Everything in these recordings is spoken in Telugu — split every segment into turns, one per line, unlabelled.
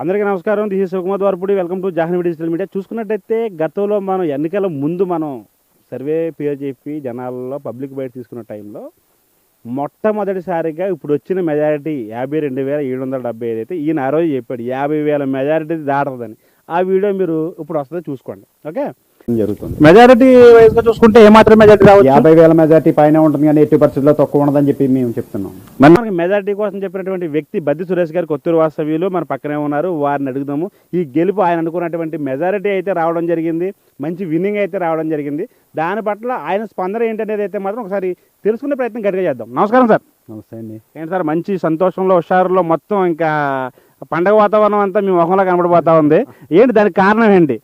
అందరికీ నమస్కారం. This is Sivakumar Dwarapudi. Welcome to Jahnavi digital media. చూసుకున్నట్టయితే గతంలో మనం ఎన్నికల ముందు మనం సర్వే పేరు చెప్పి జనాల్లో పబ్లిక్ బయట తీసుకున్న టైంలో మొట్టమొదటిసారిగా ఇప్పుడు వచ్చిన మెజారిటీ యాభై రెండు వేల ఏడు వందల డెబ్బై ఐదు అయితే ఈయన ఆ రోజు చెప్పాడు. యాభై వేల మెజారిటీ దాటదని. ఆ వీడియో మీరు ఇప్పుడు వస్తుంది చూసుకోండి. ఓకే?
జరుగుతుంది.
మెజారిటీ వైజ్గా చూసుకుంటే ఏమాత్రం మెజారిటీ రావచ్చు?
యాభై వేల మెజార్టీ పైన ఉంటుంది కానీ ఎట్టి పరిస్థితుల్లో తక్కువ ఉండదని చెప్పి మేము చెప్తున్నాం.
మనకి మెజారిటీ కోసం చెప్పినటువంటి వ్యక్తి బద్ది సురేష్ గారు కొత్తూరు వాస్తవ్యులు మన పక్కనే ఉన్నారు వారిని అడుగుదాము. ఈ గెలుపు ఆయన అనుకున్నటువంటి మెజారిటీ అయితే రావడం జరిగింది మంచి విన్నింగ్ అయితే రావడం జరిగింది. దాని పట్ల ఆయన స్పందన ఏంటనేది అయితే మాత్రం ఒకసారి తెలుసుకునే ప్రయత్నం గట్టిగా చేద్దాం. నమస్కారం సార్.
నమస్తే అండి.
ఏంటి సార్ మంచి సంతోషంలో హుషారులో మొత్తం ఇంకా పండగ వాతావరణం అంతా మీ మొహంలో కనబడిపోతా ఉంది. ఏంటి దానికి కారణం ఏంటి?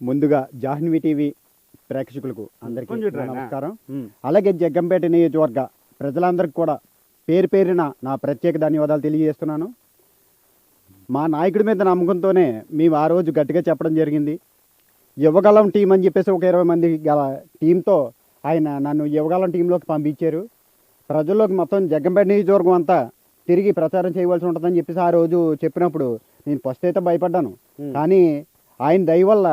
ముందుగా జాహ్నవి టీవీ ప్రేక్షకులకు అందరికీ. నమస్కారం. అలాగే జగ్గంపేట నియోజకవర్గ ప్రజలందరికీ కూడా పేరు పేరున నా ప్రత్యేక ధన్యవాదాలు తెలియజేస్తున్నాను మా నాయకుడి మీద నమ్మకంతోనే మేము ఆ రోజు గట్టిగా చెప్పడం జరిగింది యువగలం టీం అని చెప్పేసి ఒక ఇరవై మంది గల టీంతో ఆయన నన్ను యువగలం టీంలోకి పంపించారు ప్రజల్లోకి మొత్తం జగ్గంపేట నియోజకవర్గం అంతా తిరిగి ప్రచారం చేయవలసి ఉంటుందని చెప్పేసి ఆ రోజు చెప్పినప్పుడు నేను ఫస్ట్ అయితే భయపడ్డాను. కానీ ఆయన దయ వల్ల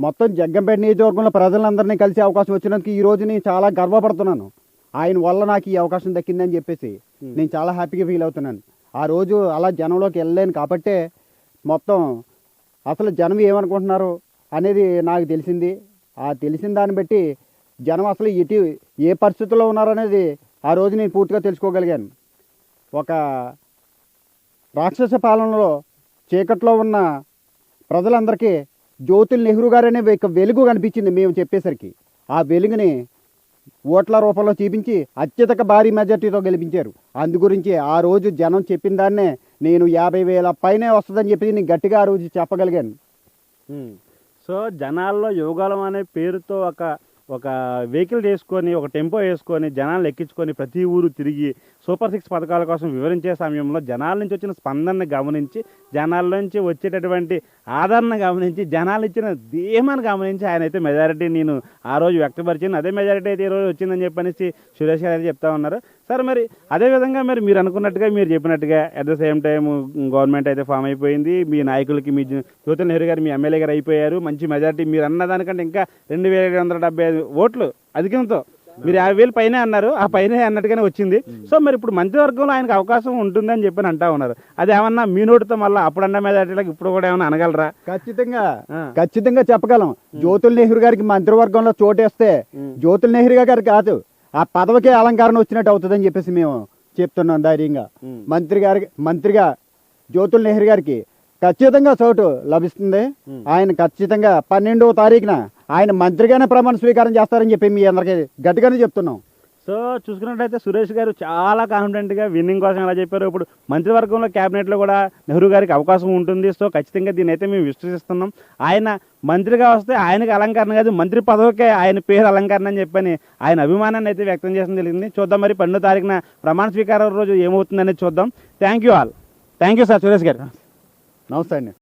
మొత్తం జగ్గంపేట నియోజకవర్గంలో ప్రజలందరినీ కలిసే అవకాశం వచ్చినందుకు ఈ రోజు నేను చాలా గర్వపడుతున్నాను. ఆయన వల్ల నాకు ఈ అవకాశం దక్కిందని చెప్పేసి
Hmm.
నేను చాలా హ్యాపీగా ఫీల్ అవుతున్నాను. ఆ రోజు అలా జనంలోకి వెళ్ళలేను కాబట్టే మొత్తం అసలు జనం ఏమనుకుంటున్నారు అనేది నాకు తెలిసింది. ఆ తెలిసిన దాన్ని బట్టి జనం అసలు ఎటు ఏ పరిస్థితుల్లో ఉన్నారు అనేది ఆ రోజు నేను పూర్తిగా తెలుసుకోగలిగాను. ఒక రాక్షస పాలనలో చీకట్లో ఉన్న ప్రజలందరికీ జ్యోతుల్ నెహ్రూ గారనే ఒక వెలుగు కనిపించింది మేము చెప్పేసరికి. ఆ వెలుగుని ఓట్ల రూపంలో చూపించి అత్యధిక భారీ మెజార్టీతో గెలిపించారు. అందు గురించి ఆ రోజు జనం చెప్పిన దాన్నే నేను యాభై వేల పైనే వస్తుందని చెప్పి నేను గట్టిగా ఆ రోజు చెప్పగలిగాను.
సో జనాల్లో యోగాలం అనే పేరుతో ఒక ఒక వెహికల్ వేసుకొని ఒక టెంపో వేసుకొని జనాలు ఎక్కించుకొని ప్రతి ఊరు తిరిగి సూపర్ సిక్స్ పథకాల కోసం వివరించే సమయంలో జనాల నుంచి వచ్చిన స్పందనని గమనించి జనాల నుంచి వచ్చేటటువంటి ఆదరణ గమనించి జనాలు ఇచ్చిన ధీమాన్ని గమనించి ఆయన అయితే మెజారిటీ నేను ఆ రోజు వ్యక్తపరిచింది. అదే మెజారిటీ అయితే ఈ రోజు వచ్చిందని చెప్పనేసి సురేష్ గారు అయితే చెప్తా ఉన్నారు. సార్ మరి అదే విధంగా మరి మీరు అనుకున్నట్టుగా మీరు చెప్పినట్టుగా at the same time government అయితే ఫామ్ అయిపోయింది. మీ నాయకులకి మీ జ్యోతి నెహ్రూ గారు మీ ఎమ్మెల్యే గారు అయిపోయారు. మంచి మెజారిటీ మీరు అన్న దానికంటే ఇంకా రెండు వేల ఏడు వందల డెబ్బై ఐదు ఓట్లు అధికంతో మీరు యాభై వేలు పైన అన్నారు. ఆ పైన అన్నట్టుగానే వచ్చింది. సో మరి ఇప్పుడు మంత్రివర్గంలో ఆయనకు అవకాశం ఉంటుందని చెప్పి అంటా ఉన్నారు. అది ఏమన్నా మీ నోటితో మళ్ళీ అప్పుడన్న మెజారిటీలకు ఇప్పుడు కూడా ఏమన్నా అనగలరా?
ఖచ్చితంగా. ఖచ్చితంగా చెప్పగలం. జ్యోతుల్ నెహ్రూ గారికి మంత్రివర్గంలో చోటేస్తే. జ్యోతుల్ నెహ్రూ గారికి కాదు ఆ పదవికే అలంకరణ వచ్చినట్టు అవుతుందని చెప్పేసి మేము చెప్తున్నాం ధైర్యంగా. మంత్రి గారికి మంత్రిగా జ్యోతుల్ నెహ్రూ గారికి ఖచ్చితంగా చోటు లభిస్తుంది. ఆయన ఖచ్చితంగా పన్నెండవ తారీఖున ఆయన మంత్రిగానే ప్రమాణ స్వీకారం చేస్తారని చెప్పి మీ అందరికీ గట్టిగానే చెప్తున్నాం.
సో చూసుకున్నట్టయితే సురేష్ గారు చాలా కాన్ఫిడెంట్గా విన్నింగ్ కోసం ఎలా చెప్పారు ఇప్పుడు మంత్రివర్గంలో క్యాబినెట్లో కూడా నెహ్రూ గారికి అవకాశం ఉంటుంది. సో ఖచ్చితంగా దీన్ని అయితే మేము విశ్వసిస్తున్నాం. ఆయన మంత్రిగా వస్తే ఆయనకి అలంకరణ కాదు మంత్రి పదవికే ఆయన పేరు అలంకరణ అని చెప్పని ఆయన అభిమానాన్ని అయితే వ్యక్తం చేసిన తెలిసింది చూద్దాం మరి పన్నెండో తారీఖున ప్రమాణ స్వీకారం రోజు ఏమవుతుందనేది చూద్దాం. Thank you all thank you sir Suresh గారు.
నమస్తే అండి.